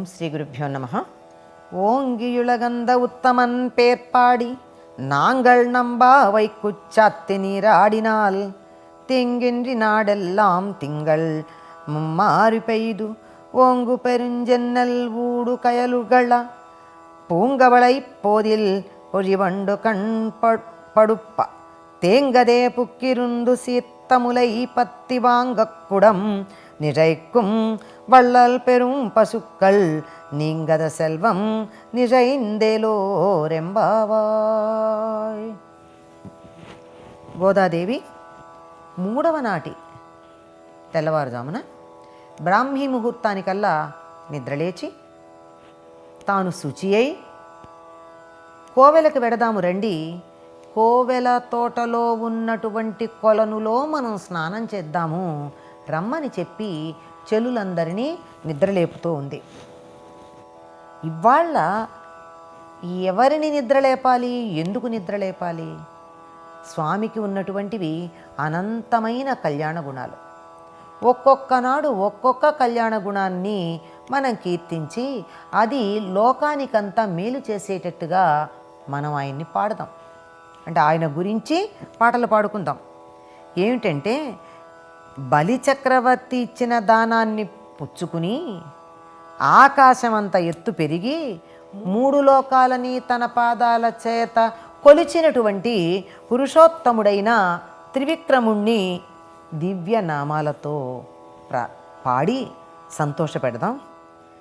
ஓம் ஸ்ரீ குருப்பியோ நம. ஓங்கியுலகந்த உத்தமன் பேர்ப்பாடி நாங்கள் நம்பாவை குச்சாத்து நீராடினால் திங்கின்றி நாடெல்லாம் திங்கள். மும்மாறு பெய்து ஓங்கு பெருஞ்சென்னல் ஊடு கயலுகளா பூங்கவளை போதில் ஒழிவண்டு கண் ப- படுப்ப. தேங்கதே புக்கிருந்து சீர்த்தமுலை பத்தி வாங்கக் குடம் நிறைக்கும் வள்ளல் பெரும் பசுக்கள் நீங்கத செல்வம் நிறைந்தேலோரெம்பாவாய் గోదాదేవి మూడవ నాటి తెల్లవారుజామున బ్రాహ్మీ ముహూర్తానికల్లా నిద్రలేచి తాను శుచి అయి కోవెలకు వెడదాము రండి. కోవెల తోటలో ఉన్నటువంటి కొలనులో మనం స్నానం చేద్దాము. రమ్మని చెప్పి చెలులందరినీ నిద్రలేపుతూ ఉంది. ఇవాళ ఎవరిని నిద్రలేపాలి? ఎందుకు నిద్రలేపాలి? స్వామికి ఉన్నటువంటివి అనంతమైన కళ్యాణ గుణాలు. ఒక్కొక్క నాడు ఒక్కొక్క కళ్యాణ గుణాన్ని మనం కీర్తించి అది లోకానికంతా మేలు చేసేటట్టుగా మనం ఆయన్ని పాడదాం. అంటే ఆయన గురించి పాటలు పాడుకుందాం. ఏమిటంటే బలి చక్రవర్తి ఇచ్చిన దానాన్ని పుచ్చుకుని ఆకాశమంత ఎత్తు పెరిగి మూడు లోకాలని తన పాదాల చేత కొలిచినటువంటి పురుషోత్తముడైన త్రివిక్రముణ్ణి దివ్య నామాలతో పాడి సంతోషపెడదాం.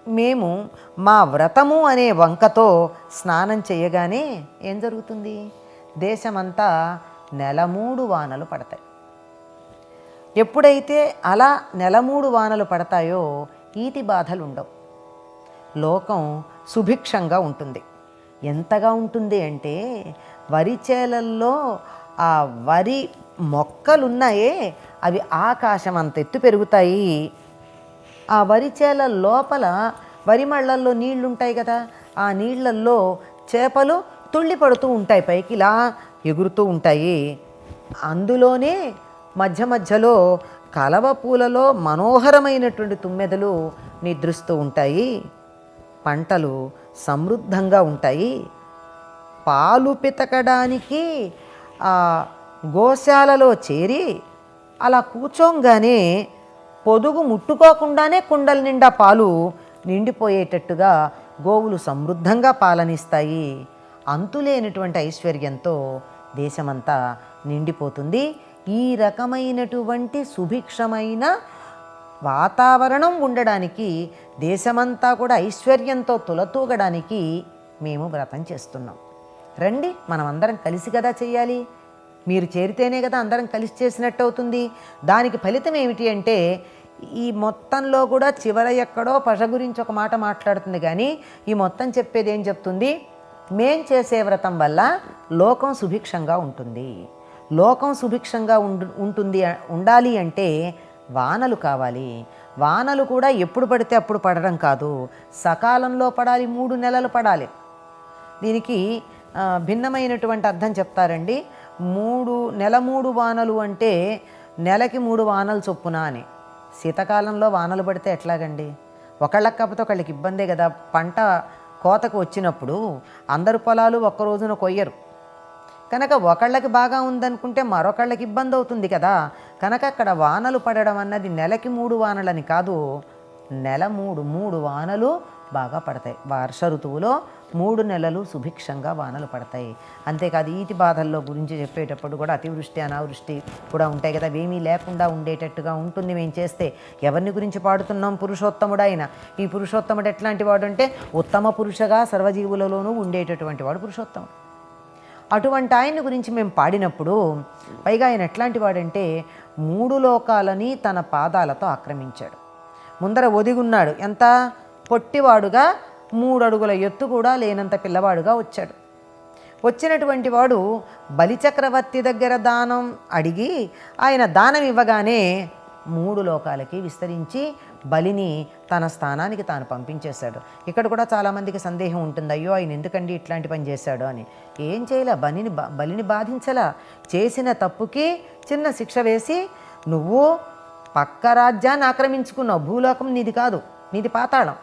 మేము మా వ్రతము అనే వంకతో స్నానం చేయగానే ఏం జరుగుతుంది? దేశమంతా నెల మూడు వానలు పడతాయి. ఎప్పుడైతే అలా నెలమూడు వానలు పడతాయో ఈతి బాధలు ఉండవు లోకం సుభిక్షంగా ఉంటుంది. ఎంతగా ఉంటుంది అంటే వరి చేలల్లో ఆ వరి మొక్కలున్నాయే అవి ఆకాశం అంత ఎత్తు పెరుగుతాయి. ఆ వరి చేల లోపల వరి మళ్ళల్లో నీళ్ళుంటాయి కదా ఆ నీళ్ళల్లో చేపలు తుళ్ళి పడుతూ ఉంటాయి పైకి ఇలా ఎగురుతూ ఉంటాయి. అందులోనే మధ్య మధ్యలో కలవ పూలలో మనోహరమైనటువంటి తుమ్మెదలు నిద్రిస్తూ ఉంటాయి. పంటలు సమృద్ధంగా ఉంటాయి. పాలు పితకడానికి ఆ గోశాలలో చేరి అలా కూర్చోంగానే పొదుగు ముట్టుకోకుండానే కుండల నిండా పాలు నిండిపోయేటట్టుగా గోవులు సమృద్ధంగా పాలనిస్తాయి. అంతులేనటువంటి ఐశ్వర్యంతో దేశమంతా నిండిపోతుంది. ఈ రకమైనటువంటి సుభిక్షమైన వాతావరణం ఉండడానికి దేశమంతా కూడా ఐశ్వర్యంతో తులతూగడానికి మేము వ్రతం చేస్తున్నాం. రండి మనం అందరం కలిసి కదా చేయాలి? మీరు చేరితేనే కదా అందరం కలిసి చేసినట్టు అవుతుంది దానికి ఫలితం ఏమిటి అంటే ఈ మొత్తంలో కూడా చివర ఎక్కడో పష గురించి ఒక మాట మాట్లాడుతుంది కానీ ఈ మొత్తం చెప్పేది ఏం చెప్తుంది? మేం చేసే వ్రతం వల్ల లోకం సుభిక్షంగా ఉంటుంది. లోకం సుభిక్షంగా ఉండు ఉంటుంది ఉండాలి అంటే వానలు కావాలి. వానలు కూడా ఎప్పుడు పడితే అప్పుడు పడడం కాదు. సకాలంలో పడాలి మూడు నెలలు పడాలి. దీనికి భిన్నమైనటువంటి అర్థం చెప్తారండి. మూడు నెల మూడు వానలు అంటే నెలకి మూడు వానలు చొప్పున అని. శీతకాలంలో వానలు పడితే ఎట్లాగండి? ఒకళ్ళకి కాకపోతే ఒకళ్ళకి ఇబ్బందే కదా. పంట కోతకు వచ్చినప్పుడు అందరు పొలాలు ఒక్క రోజున కొయ్యరు. కనుక ఒకళ్ళకి బాగా ఉందనుకుంటే మరొకళ్ళకి ఇబ్బంది అవుతుంది కదా. కనుక అక్కడ వానలు పడడం అన్నది నెలకి మూడు వానలని కాదు నెల మూడు మూడు వానలు బాగా పడతాయి. వర్ష ఋతువులో మూడు నెలలు సుభిక్షంగా వానలు పడతాయి. అంతేకాదు ఈతి బాధల్లో గురించి చెప్పేటప్పుడు కూడా అతివృష్టి అనావృష్టి కూడా ఉంటాయి కదా. ఏమీ లేకుండా ఉండేటట్టుగా ఉంటుంది మేము చేస్తే. ఎవరిని గురించి పాడుతున్నాం? పురుషోత్తముడు ఆయన ఈ పురుషోత్తముడు ఎట్లాంటి వాడు అంటే ఉత్తమ పురుషగా సర్వజీవులలోనూ ఉండేటటువంటి వాడు పురుషోత్తముడు. అటువంటి ఆయన గురించి మేము పాడినప్పుడు పైగా ఆయన ఎట్లాంటి వాడంటే మూడు లోకాలని తన పాదాలతో ఆక్రమించాడు. ముందర ఒదిగున్నాడు. ఎంత? పొట్టివాడుగా మూడు అడుగుల ఎత్తు కూడా లేనంత పిల్లవాడుగా వచ్చాడు. వచ్చినటువంటి వాడు బలిచక్రవర్తి దగ్గర దానం అడిగి ఆయన దానం ఇవ్వగానే మూడు లోకాలకి విస్తరించి బలిని తన స్థానానికి తాను పంపించేశాడు. ఇక్కడ కూడా చాలామందికి సందేహం ఉంటుంది అయ్యో ఆయన ఎందుకండి ఇట్లాంటి పని చేశాడు? అని. ఏం చేయలే బలిని బా- బలిని బాధించలా. చేసిన తప్పుకి చిన్న శిక్ష వేసి నువ్వు పక్క రాజ్యాన్ని ఆక్రమించుకున్నావు భూలోకం నీది కాదు నీది పాతాళం.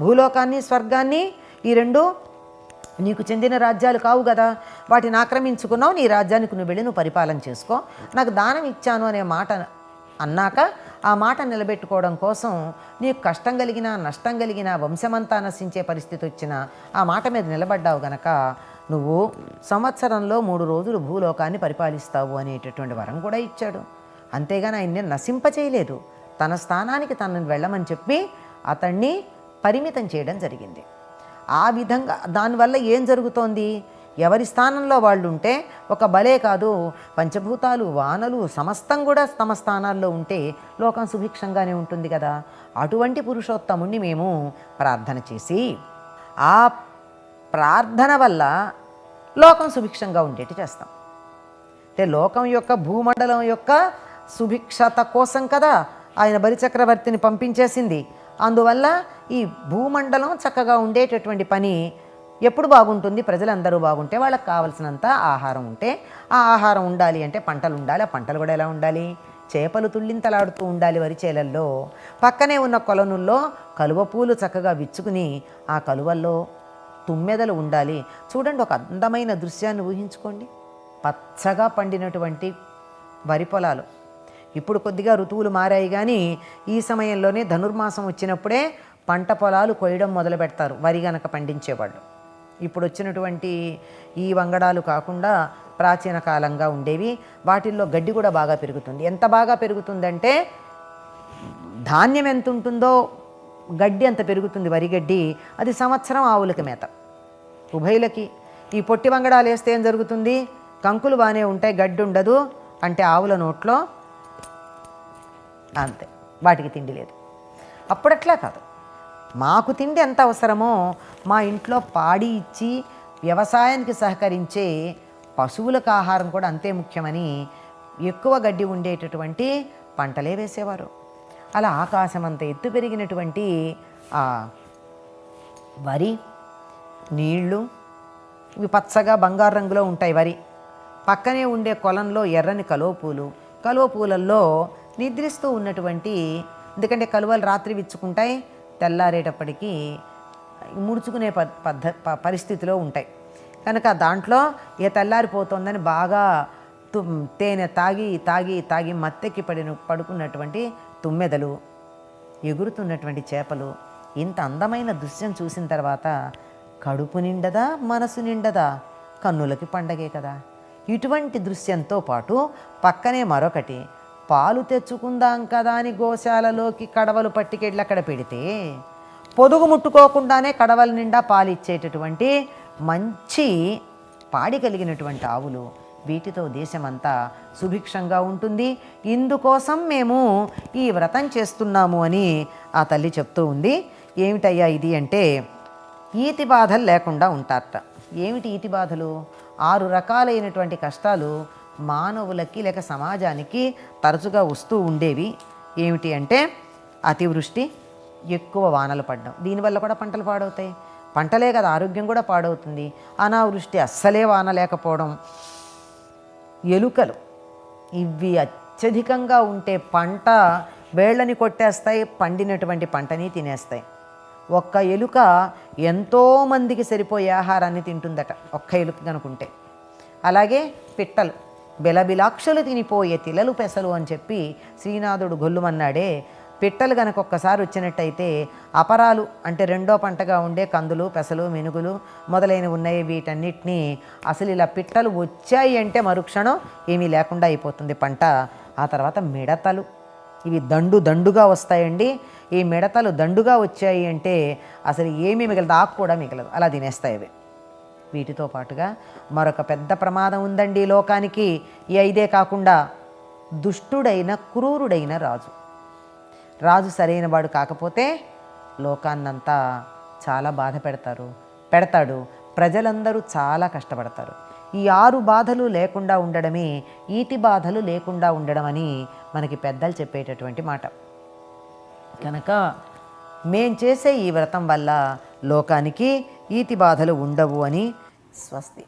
భూలోకాన్ని స్వర్గాన్ని ఈ రెండు నీకు చెందిన రాజ్యాలు కావు కదా వాటిని ఆక్రమించుకున్నావు నీ రాజ్యానికి నువ్వు వెళ్ళి నువ్వు పరిపాలన చేసుకో. నాకు దానం ఇచ్చాను అనే మాట అన్నాక ఆ మాట నిలబెట్టుకోవడం కోసం నీకు కష్టం కలిగినా నష్టం కలిగినా వంశమంతా నశించే పరిస్థితి వచ్చినా ఆ మాట మీద నిలబడ్డావు గనక నువ్వు సంవత్సరంలో మూడు రోజులు భూలోకాన్ని పరిపాలిస్తావు అనేటటువంటి వరం కూడా ఇచ్చాడు. అంతేగాని ఆయన్ని నశింపచేయలేదు తన స్థానానికి తనని వెళ్ళమని చెప్పి అతన్ని పరిమితం చేయడం జరిగింది. ఆ విధంగా దానివల్ల ఏం జరుగుతోంది? ఎవరి స్థానంలో వాళ్ళు ఉంటే ఒక బలే కాదు. పంచభూతాలు వానలు సమస్తం కూడా తమ స్థానాల్లో ఉంటే లోకం సుభిక్షంగానే ఉంటుంది కదా. అటువంటి పురుషోత్తముణ్ణి మేము ప్రార్థన చేసి ఆ ప్రార్థన వల్ల లోకం సుభిక్షంగా ఉండేటి చేస్తాం. అంటే లోకం యొక్క భూమండలం యొక్క సుభిక్షత కోసం కదా ఆయన బలిచక్రవర్తిని పంపించేసింది. అందువల్ల ఈ భూమండలం చక్కగా ఉండేటటువంటి పని ఎప్పుడు బాగుంటుంది? ప్రజలందరూ బాగుంటే వాళ్ళకి కావలసినంత ఆహారం ఉంటే ఆ ఆహారం ఉండాలి అంటే పంటలు ఉండాలి. ఆ పంటలు కూడా ఎలా ఉండాలి? చేపలు తుళ్ళింతలాడుతూ ఉండాలి వరి చేలల్లో. పక్కనే ఉన్న కొలనుల్లో కలువ పూలు చక్కగా విచ్చుకుని ఆ కలువల్లో తుమ్మెదలు ఉండాలి. చూడండి ఒక అందమైన దృశ్యాన్ని ఊహించుకోండి. పచ్చగా పండినటువంటి వరి పొలాలు. ఇప్పుడు కొద్దిగా ఋతువులు మారాయి కానీ ఈ సమయంలోనే ధనుర్మాసం వచ్చినప్పుడే పంట పొలాలు కొయ్యడం మొదలు పెడతారు వరి గనక పండించేవాళ్ళు. ఇప్పుడు వచ్చినటువంటి ఈ వంగడాలు కాకుండా ప్రాచీన కాలంగా ఉండేవి. వాటిల్లో గడ్డి కూడా బాగా పెరుగుతుంది. ఎంత బాగా పెరుగుతుందంటే ధాన్యం ఎంత ఉంటుందో గడ్డి అంత పెరుగుతుంది వరి గడ్డి. అది సంవత్సరం ఆవులకి మేత. ఉభయులకి. ఈ పొట్టి వంగడాలు వేస్తే ఏం జరుగుతుంది? కంకులు బాగానే ఉంటాయి గడ్డి ఉండదు. అంటే ఆవుల నోట్లో అంతే. వాటికి తిండి లేదు. అప్పుడట్లా కాదు. మాకు తిండి ఎంత అవసరమో మా ఇంట్లో పాడి ఇచ్చి వ్యవసాయానికి సహకరించే పశువులకు ఆహారం కూడా అంతే ముఖ్యమని ఎక్కువ గడ్డి ఉండేటటువంటి పంటలే వేసేవారు. అలా ఆకాశం అంత ఎత్తు పెరిగినటువంటి ఆ వరి నీళ్ళు ఇవి పచ్చగా బంగారు రంగులో ఉంటాయి వరి. పక్కనే ఉండే కొలంలో ఎర్రని కలువ పూలు కలువ పూలల్లో నిద్రిస్తూ ఉన్నటువంటి ఎందుకంటే కలువలు రాత్రి విచ్చుకుంటాయి తెల్లారేటప్పటికీ ముడుచుకునే పద్ధ పరిస్థితిలో ఉంటాయి. కనుక దాంట్లో ఏ తెల్లారిపోతుందని బాగా తు తేనె తాగి తాగి తాగి మత్తెక్కి పడిన పడుకున్నటువంటి తుమ్మెదలు ఎగురుతున్నటువంటి చేపలు ఇంత అందమైన దృశ్యం చూసిన తర్వాత కడుపు నిండదా మనసు నిండదా కన్నులకి పండగే కదా. ఇటువంటి దృశ్యంతో పాటు పక్కనే మరొకటి పాలు తెచ్చుకుందాం కదా అని గోశాలలోకి కడవలు పట్టుకెళ్ళి అక్కడ పెడితే పొదుగు ముట్టుకోకుండానే కడవల నిండా పాలు ఇచ్చేటటువంటి మంచి పాడి కలిగినటువంటి ఆవులు వీటితో దేశమంతా సుభిక్షంగా ఉంటుంది. ఇందుకోసం మేము ఈ వ్రతం చేస్తున్నాము అని ఆ తల్లి చెప్తూ ఉంది. ఏమిటయ్యా ఇది అంటే ఈతి బాధలు లేకుండా ఉంటారట. ఏమిటి ఈతి బాధలు? ఆరు రకాలైనటువంటి కష్టాలు మానవులకి లేక సమాజానికి తరచుగా వస్తూ ఉండేవి ఏమిటి అంటే అతివృష్టి ఎక్కువ వానలు పడడం. దీనివల్ల కూడా పంటలు పాడవుతాయి. పంటలే కదా ఆరోగ్యం కూడా పాడవుతుంది. అనావృష్టి అస్సలే వాన లేకపోవడం. ఎలుకలు ఇవి అత్యధికంగా ఉంటే పంట వేళ్ళని కొట్టేస్తాయి పండినటువంటి పంటని తినేస్తాయి. ఒక్క ఎలుక ఎంతోమందికి సరిపోయే ఆహారాన్ని తింటుందట ఒక్క ఎలుక కనుకుంటే అలాగే పిట్టలు. బిలబిలాక్షలు తినిపోయే తిలలు పెసలు అని చెప్పి శ్రీనాథుడు గొల్లుమన్నాడే. పిట్టలు గనక ఒక్కసారి వచ్చినట్టయితే అపరాలు అంటే రెండో పంటగా ఉండే కందులు పెసలు మినుగులు మొదలైనవి ఉన్నాయి. వీటన్నిటినీ అసలు ఇలా పిట్టలు వచ్చాయి అంటే మరుక్షణం ఏమీ లేకుండా అయిపోతుంది పంట. ఆ తర్వాత మిడతలు. ఇవి దండు దండుగా వస్తాయండి. ఈ మిడతలు దండుగా వచ్చాయి అంటే అసలు ఏమీ మిగలదు ఆకు కూడా మిగలదు. అలా తినేస్తాయి అవి. వీటితో పాటుగా మరొక పెద్ద ప్రమాదం ఉందండి లోకానికి. ఈ ఐదే కాకుండా దుష్టుడైన క్రూరుడైన రాజు. రాజు సరైన వాడు కాకపోతే లోకాన్నంతా చాలా బాధ పెడతారు పెడతాడు. ప్రజలందరూ చాలా కష్టపడతారు. ఈ ఆరు బాధలు లేకుండా ఉండడమే ఈతి బాధలు లేకుండా ఉండడం అని మనకి పెద్దలు చెప్పేటటువంటి మాట. కనుక మేం చేసే ఈ వ్రతం వల్ల లోకానికి ఈతి బాధలు ఉండవు అని స్వస్తి.